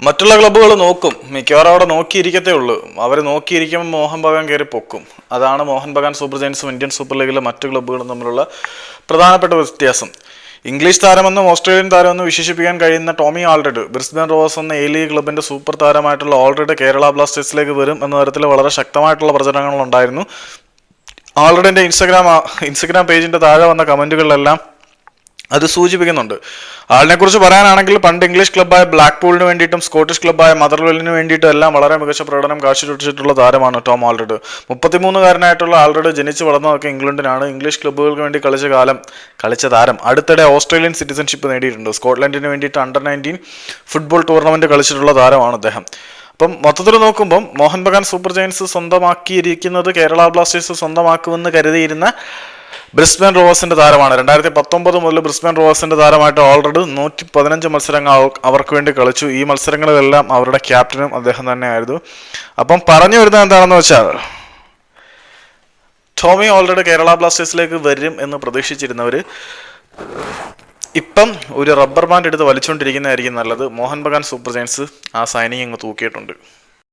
മറ്റുള്ള ക്ലബ്ബുകൾ നോക്കും. മിക്കവാറും അവിടെ നോക്കിയിരിക്കത്തേ ഉള്ളൂ. അവർ നോക്കിയിരിക്കുമ്പോൾ മോഹൻ ബഗാൻ കയറി പൊക്കും. അതാണ് മോഹൻ ബഗാൻ സൂപ്പർ ജയൻസും ഇന്ത്യൻ സൂപ്പർ ലീഗിലെ മറ്റു ക്ലബ്ബുകളും തമ്മിലുള്ള പ്രധാനപ്പെട്ട വ്യത്യാസം. ഇംഗ്ലീഷ് താരമെന്നും ഓസ്ട്രേലിയൻ താരമെന്നും വിശേഷിപ്പിക്കാൻ കഴിയുന്ന ടോമി ആൾറെഡ് ബ്രിസ്ബൻ റോസ് എന്ന എ ലീഗ് ക്ലബിന്റെ സൂപ്പർ താരമായിട്ടുള്ള ഓൾറെഡ് കേരള ബ്ലാസ്റ്റേഴ്സിലേക്ക് വരും എന്ന തരത്തിൽ വളരെ ശക്തമായിട്ടുള്ള പ്രചരണങ്ങളുണ്ടായിരുന്നു. ആൾറെഡിന്റെ ഇൻസ്റ്റഗ്രാം ഇൻസ്റ്റഗ്രാം പേജിന്റെ താഴെ വന്ന കമന്റുകളിലെല്ലാം അത് സൂചിപ്പിക്കുന്നുണ്ട്. ആളിനെ കുറിച്ച് പറയാനാണെങ്കിൽ പണ്ട് ഇംഗ്ലീഷ് ക്ലബ്ബായ ബ്ലാക്ക്പൂളിന് വേണ്ടിയിട്ടും സ്കോട്ടിഷ് ക്ലബ്ബായ മദർവെല്ലിന് വേണ്ടിയിട്ടും എല്ലാം വളരെ മികച്ച പ്രകടനം കാഴ്ചവെച്ചിട്ടുള്ള താരമാണ് ടോം ആൾറെഡ്. മുപ്പത്തിമൂന്നുകാരനായിട്ടുള്ള ആൾറെഡ് ജനിച്ചു വളർന്നതൊക്കെ ഇംഗ്ലണ്ടിനാണ്. ഇംഗ്ലീഷ് ക്ലബ്ബുകൾക്ക് വേണ്ടി കളിച്ച കാലം കളിച്ച താരം. അടുത്തിടെ ഓസ്ട്രേലിയൻ സിറ്റിസൺഷിപ്പ് നേടിയിട്ടുണ്ട്. സ്കോട്ട്ലൻഡിന് വേണ്ടിയിട്ട് അണ്ടർ നയന്റീൻ ഫുട്ബോൾ ടൂർണമെന്റ് കളിച്ചിട്ടുള്ള താരമാണ് അദ്ദേഹം. അപ്പം മൊത്തത്തിൽ നോക്കുമ്പം മോഹൻ ബഗാൻ സൂപ്പർ ജയൻസ് സ്വന്തമാക്കിയിരിക്കുന്നത് കേരള ബ്ലാസ്റ്റേഴ്സ് സ്വന്തമാക്കുമെന്ന് കരുതിയിരുന്ന ബ്രിസ്ബൻ റോവേഴ്സിന്റെ താരമാണ്. രണ്ടായിരത്തി പത്തൊമ്പത് മുതൽ ബ്രിസ്ബൻ റോവേഴ്സിന്റെ താരമായിട്ട് ഓൾറെഡി നൂറ്റി പതിനഞ്ച് മത്സരങ്ങൾ അവർക്ക് വേണ്ടി കളിച്ചു. ഈ മത്സരങ്ങളിലെല്ലാം അവരുടെ ക്യാപ്റ്റനും അദ്ദേഹം തന്നെയായിരുന്നു. അപ്പം പറഞ്ഞു വരുന്നത് എന്താണെന്ന് വെച്ചാൽ ടോമി ഓൾറെഡി കേരള ബ്ലാസ്റ്റേഴ്സിലേക്ക് വരും എന്ന് പ്രതീക്ഷിച്ചിരുന്നവർ ഇപ്പം ഒരു റബ്ബർ ബാൻഡ് എടുത്ത് വലിച്ചുകൊണ്ടിരിക്കുന്നതായിരിക്കും നല്ലത്. മോഹൻ ബഗാൻ സൂപ്പർ ജയൻസ് ആ സൈനിങ് അങ്ങ് തൂക്കിയിട്ടുണ്ട്.